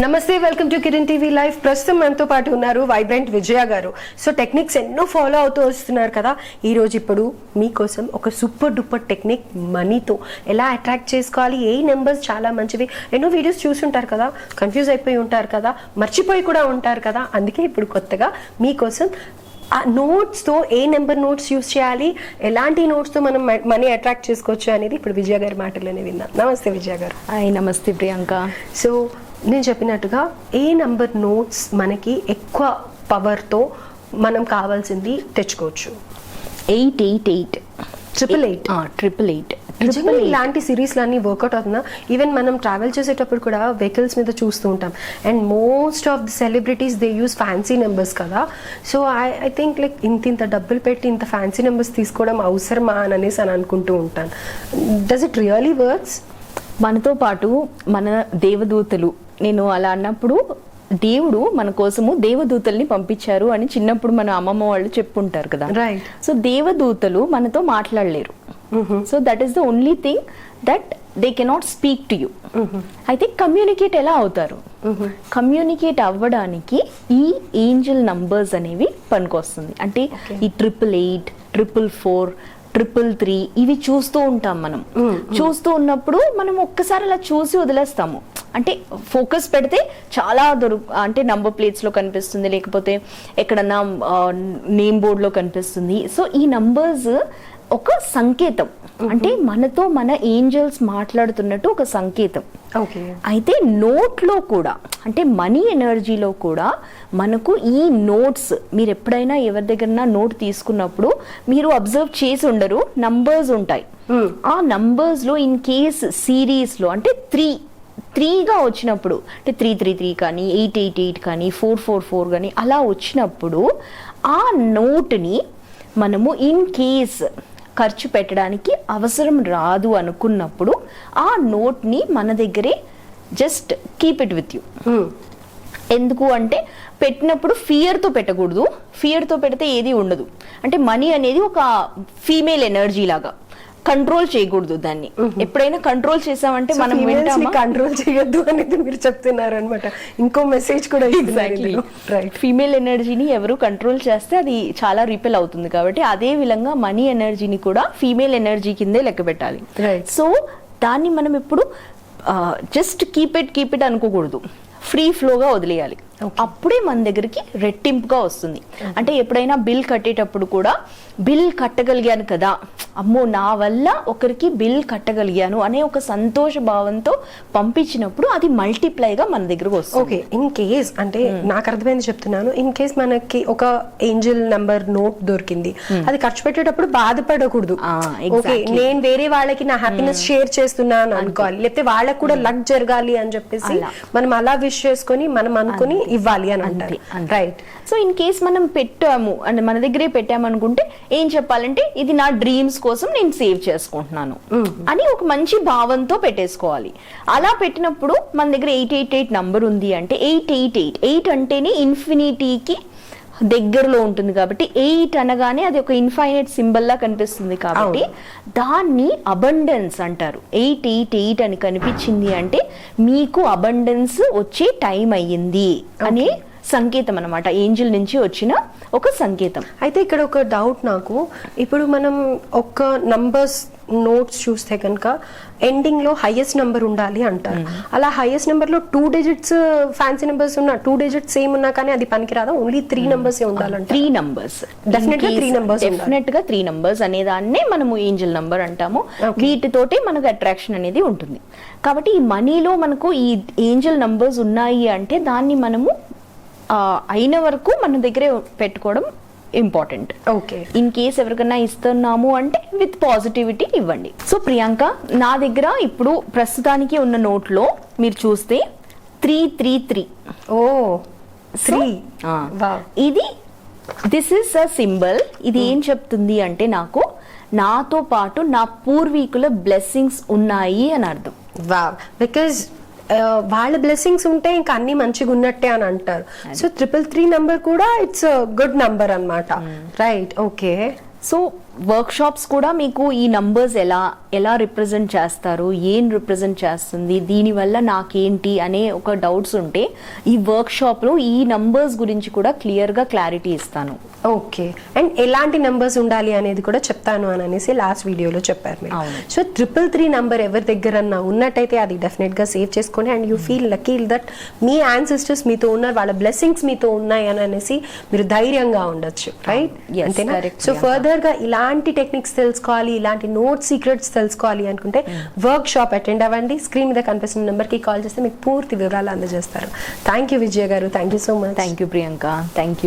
నమస్తే welcome to Kiran TV live. ప్రస్తుతం మనతో పాటు ఉన్నారు వైబ్రెంట్ విజయ గారు. సో టెక్నిక్స్ ఎన్నో ఫాలో అవుతూ వస్తున్నారు కదా. ఈ రోజు ఇప్పుడు మీకోసం ఒక సూపర్ డూపర్ టెక్నిక్ మనీతో ఎలా అట్రాక్ట్ చేసుకోవాలి ఏ నెంబర్స్ చాలా మంచివి ఎన్నో వీడియోస్ చూసుంటారు కదా. కన్ఫ్యూజ్ అయిపోయి ఉంటారు కదా. మర్చిపోయి కూడా ఉంటారు కదా. అందుకే ఇప్పుడు కొత్తగా మీకోసం ఆ నోట్స్తో ఏ నెంబర్ నోట్స్ యూస్ చేయాలి ఎలాంటి నోట్స్తో మనం మనీ అట్రాక్ట్ చేసుకోవచ్చు అనేది ఇప్పుడు విజయ గారి మాటలోనే విన్నాం నమస్తే విజయ గారు. హాయ్ నమస్తే ప్రియాంక. సో నేను చెప్పినట్టుగా ఏ నంబర్ నోట్స్ మనకి ఎక్కువ పవర్తో మనం కావాల్సింది తెచ్చుకోవచ్చు. Eight eight eight triple eight triple eight నిజంగా ఇలాంటి సిరీస్లు అన్ని వర్కౌట్ అవుతుందా? ఈవెన్ మనం ట్రావెల్ చేసేటప్పుడు కూడా వెహికల్స్ మీద చూస్తూ ఉంటాం. And most of the celebrities they use fancy numbers కదా. So I I think like ఇంత ఇంత డబ్బులు పెట్టి ఇంత ఫ్యాన్సీ నెంబర్స్ తీసుకోవడం అవసరమా అని అనేసి అని అనుకుంటూ ఉంటాను. డస్ ఇట్ రియలీ వర్క్స్ మనతో పాటు మన దేవదూతలు. నేను అలా అన్నప్పుడు దేవుడు మన కోసము దేవదూతల్ని పంపించారు అని చిన్నప్పుడు మన అమ్మమ్మ వాళ్ళు చెప్పుంటారు కదా. సో దేవదూతలు మనతో మాట్లాడలేరు. So that is the only thing that they cannot speak to you అయితే కమ్యూనికేట్ ఎలా అవుతారు? కమ్యూనికేట్ అవ్వడానికి ఈ ఏంజల్ నంబర్స్ అనేవి పనికొస్తుంది. అంటే ఈ triple eight triple four triple three ఇవి చూస్తూ ఉంటాం మనం. చూస్తూ ఉన్నప్పుడు మనం ఒక్కసారి అలా చూసి వదిలేస్తాము. అంటే ఫోకస్ పెడితే చాలా దొరు అంటే నంబర్ ప్లేట్స్లో కనిపిస్తుంది లేకపోతే ఎక్కడన్నా నేమ్ బోర్డ్లో కనిపిస్తుంది. సో ఈ నంబర్స్ ఒక సంకేతం. అంటే మనతో మన ఏంజల్స్ మాట్లాడుతున్నట్టు ఒక సంకేతం. ఓకే. అయితే నోట్లో కూడా అంటే మనీ ఎనర్జీలో కూడా మనకు ఈ నోట్స్ మీరు ఎప్పుడైనా ఎవరి దగ్గర నోట్ తీసుకున్నప్పుడు మీరు అబ్జర్వ్ చేసి ఉండరు నంబర్స్ ఉంటాయి. ఆ నంబర్స్లో ఇన్ కేస్ సిరీస్లో అంటే త్రీ త్రీగా వచ్చినప్పుడు అంటే త్రీ త్రీ త్రీ కానీ ఎయిట్ ఎయిట్ ఎయిట్ కానీ ఫోర్ ఫోర్ ఫోర్ కానీ అలా వచ్చినప్పుడు ఆ నోట్ని మనము ఇన్ కేస్ ఖర్చు పెట్టడానికి అవసరం రాదు అనుకున్నప్పుడు ఆ నోట్ని మన దగ్గరే just keep it with you ఎందుకు అంటే పెట్టినప్పుడు ఫియర్తో పెట్టకూడదు. ఫియర్తో పెడితే ఏది ఉండదు. అంటే మనీ అనేది ఒక ఫీమేల్ ఎనర్జీ లాగా. కంట్రోల్ చేయకూడదు దాన్ని. ఎప్పుడైనా కంట్రోల్ చేసామంటే మనం వింటామా? కంట్రోల్ చేయొద్దు అనేది మీరు చెప్తున్నారు అనమాట ఇంకో మెసేజ్ కూడా ఎగ్జాక్ట్లీ రైట్ ఫీమేల్ ఎనర్జీని ఎవరు కంట్రోల్ చేస్తే అది చాలా రిపెల్ అవుతుంది కాబట్టి అదే విధంగా మనీ ఎనర్జీని కూడా ఫీమేల్ ఎనర్జీ కిందే లెక్క పెట్టాలి. సో దాన్ని మనం ఎప్పుడు just keep it keep it అనుకోకూడదు. ఫ్రీ ఫ్లోగా వదిలేయాలి. అప్పుడే మన దగ్గరికి రెట్టింపుగా వస్తుంది. అంటే ఎప్పుడైనా బిల్ కట్టేటప్పుడు కూడా బిల్ కట్టగలిగాను కదా అమ్మో నా వల్ల ఒకరికి బిల్ కట్టగలిగాను అనే ఒక సంతోష భావంతో పంపించినప్పుడు అది మల్టిప్లైగా మన దగ్గరకు వస్తుంది. ఓకే ఇన్ కేస్ అంటే నాకు అర్థమైంది చెప్తున్నాను. ఇన్ కేస్ మనకి ఒక ఏంజల్ నంబర్ నోట్ దొరికింది అది ఖర్చు పెట్టేటప్పుడు బాధపడకూడదు. ఓకే. నేను వేరే వాళ్ళకి నా హ్యాపీనెస్ షేర్ చేస్తున్నాను అనుకోవాలి. లేకపోతే వాళ్ళకి కూడా లక్ జరగాలి అని చెప్పేసి. మనం అలా విష్ చేసుకొని మనం అనుకుని ఇవ్వాలి అని అంటారు. రైట్ సో ఇన్ కేస్ మనం పెట్టాము అంటే మన దగ్గరే పెట్టాము అనుకుంటే ఏం చెప్పాలంటే ఇది నా డ్రీమ్స్ కోసం నేను సేవ్ చేసుకుంటున్నాను అని ఒక మంచి భావంతో పెట్టేసుకోవాలి. అలా పెట్టినప్పుడు మన దగ్గర ఎయిట్ ఎయిట్ ఎయిట్ నంబర్ ఉంది అంటే ఎయిట్ ఎయిట్ ఎయిట్ ఎయిట్ అంటేనే ఇన్ఫినిటీకి దగ్గరలో ఉంటుంది కాబట్టి ఎయిట్ అనగానే అది ఒక ఇన్ఫైనైట్ సింబల్ లా కనిపిస్తుంది కాబట్టి దాన్ని అబండెన్స్ అంటారు. ఎయిట్ ఎయిట్ ఎయిట్ అని కనిపించింది అంటే మీకు అబండెన్స్ వచ్చే టైం అయ్యింది అనే సంకేతం అన్నమాట. ఏంజిల్ నుంచి వచ్చిన ఒక సంకేతం. అయితే ఇక్కడ ఒక డౌట్ నాకు. ఇప్పుడు మనం ఒక నంబర్స్ నోట్స్ చూస్తే కనుక ఎండింగ్లో హైయెస్ట్ నెంబర్ ఉండాలి అంటారు. అలా హైయెస్ట్ నెంబర్లో టూ డిజిట్స్ ఫ్యాన్సీ నెంబర్స్ ఉన్నా టూ డిజిట్స్ సేమ్ ఉన్నా కానీ అది పనికిరాదా? ఓన్లీ త్రీ నెంబర్స్ ఉండాలంట. త్రీ నంబర్స్ Definite గా numbers ఉండాలి. డెఫినెట్గా త్రీ నంబర్స్ అనే దాన్నే మనము ఏంజల్ నంబర్ అంటాము. వీటితోటే మనకు అట్రాక్షన్ అనేది ఉంటుంది. కాబట్టి ఈ మనీలో మనకు ఈ ఏంజల్ నంబర్స్ ఉన్నాయి అంటే దాన్ని మనము అయిన వరకు మన దగ్గరే పెట్టుకోవడం ఇంపార్టెంట్ ఓకే. ఇన్ కేస్ ఎవరికైనా ఇస్తున్నాము అంటే విత్ పాజిటివిటీ ఇవ్వండి. సో ప్రియాంక నా దగ్గర ఇప్పుడు ప్రస్తుతానికి ఉన్న నోట్లో మీరు చూస్తే three three three O three ఇది దిస్ ఇస్ అ సింబల్ ఇది ఏం చెప్తుంది అంటే నాకు నాతో పాటు నా పూర్వీకుల బ్లెస్సింగ్స్ ఉన్నాయి అని అర్థం. వా బికాజ్ వాళ్ళ బ్లెస్సింగ్స్ ఉంటే ఇంకా అన్ని మంచిగా ఉన్నట్టే అని అంటారు. సో ట్రిపుల్ త్రీ నంబర్ కూడా ఇట్స్ గుడ్ నంబర్ అన్నమాట. Right okay so workshops కూడా మీకు ఈ నంబర్స్ ఎలా ఎలా రిప్రజెంట్ చేస్తారు? ఏం రిప్రజెంట్ చేస్తుంది? దీనివల్ల నాకేంటి అనే ఒక డౌట్స్ ఉంటే ఈ వర్క్ షాప్లో ఈ నంబర్స్ గురించి కూడా క్లియర్గా క్లారిటీ ఇస్తాను. ఓకే అండ్ ఎలాంటి నంబర్స్ ఉండాలి అనేది కూడా చెప్తాను అని అనేసి లాస్ట్ వీడియోలో చెప్పారు మీరు. సో ట్రిపుల్ త్రీ నంబర్ ఎవరి దగ్గర ఉన్నట్టయితే అది డెఫినెట్గా సేవ్ చేసుకోండి. And you feel lucky that me ancestors మీతో ఉన్నారు వాళ్ళ బ్లెస్సింగ్స్ మీతో ఉన్నాయి అని అనేసి మీరు ధైర్యంగా ఉండొచ్చు రైట్ అంతేనా? సో. ఫర్దర్గా ఇలాంటి టెక్నిక్స్ తెలుసుకోవాలి ఇలాంటి నోట్ సీక్రెట్స్ తెలుసుకోవాలి అనుకుంటే వర్క్ షాప్ అటెండ్ అవ్వండి. స్క్రీన్ మీద కనిపిస్తున్న నెంబర్కి కాల్ చేస్తే మీకు పూర్తి వివరాలు అందజేస్తారు. Thank you Vijay garu. Thank you so much thank you Priyanka thank you